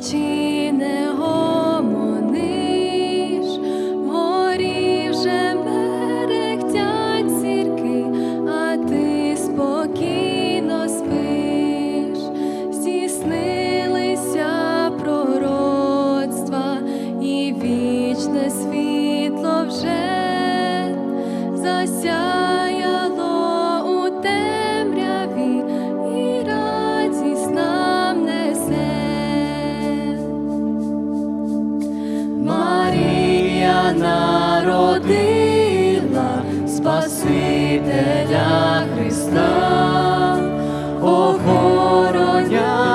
情。народила Спасителя Христа, охороняє.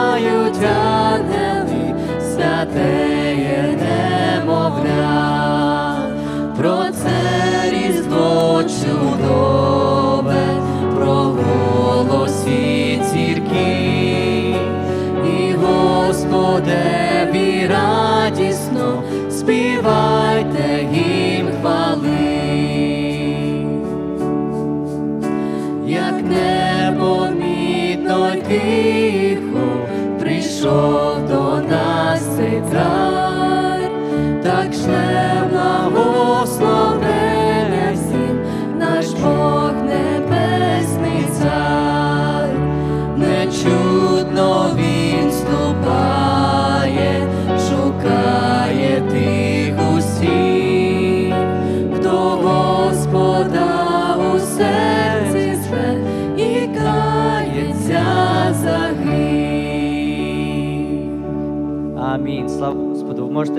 той тихо прийшов до нас цей цар, так шле благословення всім наш Бог Небесний цар, нечудно він ступає, шукає тих усіх, хто Господа. Амінь. Слава Господу. Ви можете